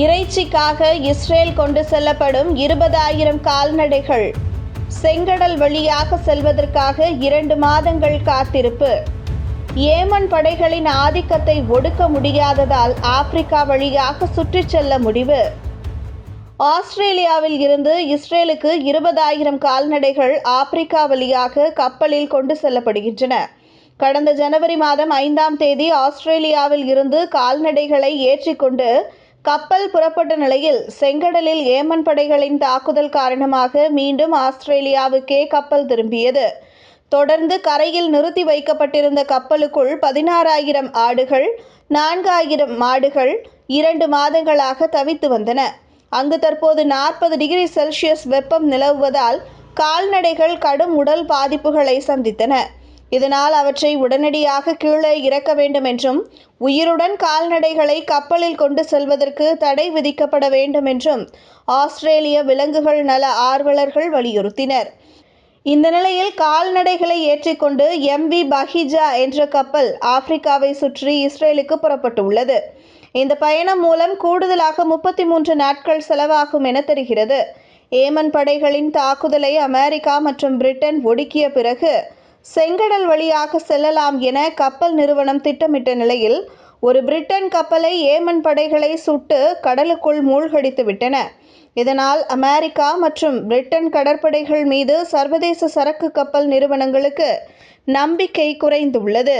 இறைச்சிக்காக Israel கொண்டு செல்லப்படும் இருபதாயிரம் கால்நடைகள். செங்கடல் வழியாக செல்வதற்காக இரண்டு மாதங்கள் காத்திருப்பு. ஏமன் படைகளின் ஆதிக்கத்தை ஒடுக்க முடியாததால் ஆப்பிரிக்கா வழியாக சுற்றிச் செல்ல முடிவு. ஆஸ்திரேலியாவில் இருந்து இஸ்ரேலுக்கு இருபதாயிரம் கால்நடைகள் ஆப்பிரிக்கா வழியாக கப்பலில் கொண்டு செல்லப்படுகின்றன. கடந்த ஜனவரி மாதம் ஐந்தாம் தேதி ஆஸ்திரேலியாவில் இருந்து கால்நடைகளை ஏற்றிக்கொண்டு கப்பல் புறப்பட்ட நிலையில் செங்கடலில் ஏமன் படைகளின் தாக்குதல் காரணமாக மீண்டும் ஆஸ்திரேலியாவுக்கே கப்பல் திரும்பியது. தொடர்ந்து கரையில் நிறுத்தி வைக்கப்பட்டிருந்த கப்பலுக்குள் பதினாறாயிரம் ஆடுகள் நான்காயிரம் மாடுகள் இரண்டு மாதங்களாக தவித்து வந்தன. அங்கு தற்போது நாற்பது டிகிரி செல்சியஸ் வெப்பம் நிலவுவதால் கால்நடைகள் கடும் உடல் பாதிப்புகளை சந்தித்தன. இதனால் அவற்றை உடனடியாக கீழே இறக்க வேண்டும் என்றும் உயிருடன் கால்நடைகளை கப்பலில் கொண்டு செல்வதற்கு தடை விதிக்கப்பட வேண்டும் என்றும் ஆஸ்திரேலிய விலங்குகள் நல ஆர்வலர்கள் வலியுறுத்தினர். இந்த நிலையில் கால்நடைகளை ஏற்றிக்கொண்டு எம்வி பஹிஜா என்ற கப்பல் ஆப்பிரிக்காவை சுற்றி இஸ்ரேலுக்கு புறப்பட்டுள்ளது. இந்த பயணம் மூலம் கூடுதலாக முப்பத்தி மூன்று நாட்கள் செலவாகும் என தெரிகிறது. ஏமன் படைகளின் தாக்குதலை அமெரிக்கா மற்றும் பிரிட்டன் ஒடுக்கிய பிறகு செங்கடல் வழியாக செல்லலாம் என கப்பல் நிறுவனம் திட்டமிட்ட நிலையில் ஒரு பிரிட்டன் கப்பலை ஏமன் படைகளை சுட்டு கடலுக்குள் மூழ்கடித்து விட்டன. இதனால் அமெரிக்கா மற்றும் பிரிட்டன் கடற்படைகள் மீது சர்வதேச சரக்கு கப்பல் நிறுவனங்களுக்கு நம்பிக்கை குறைந்துள்ளது.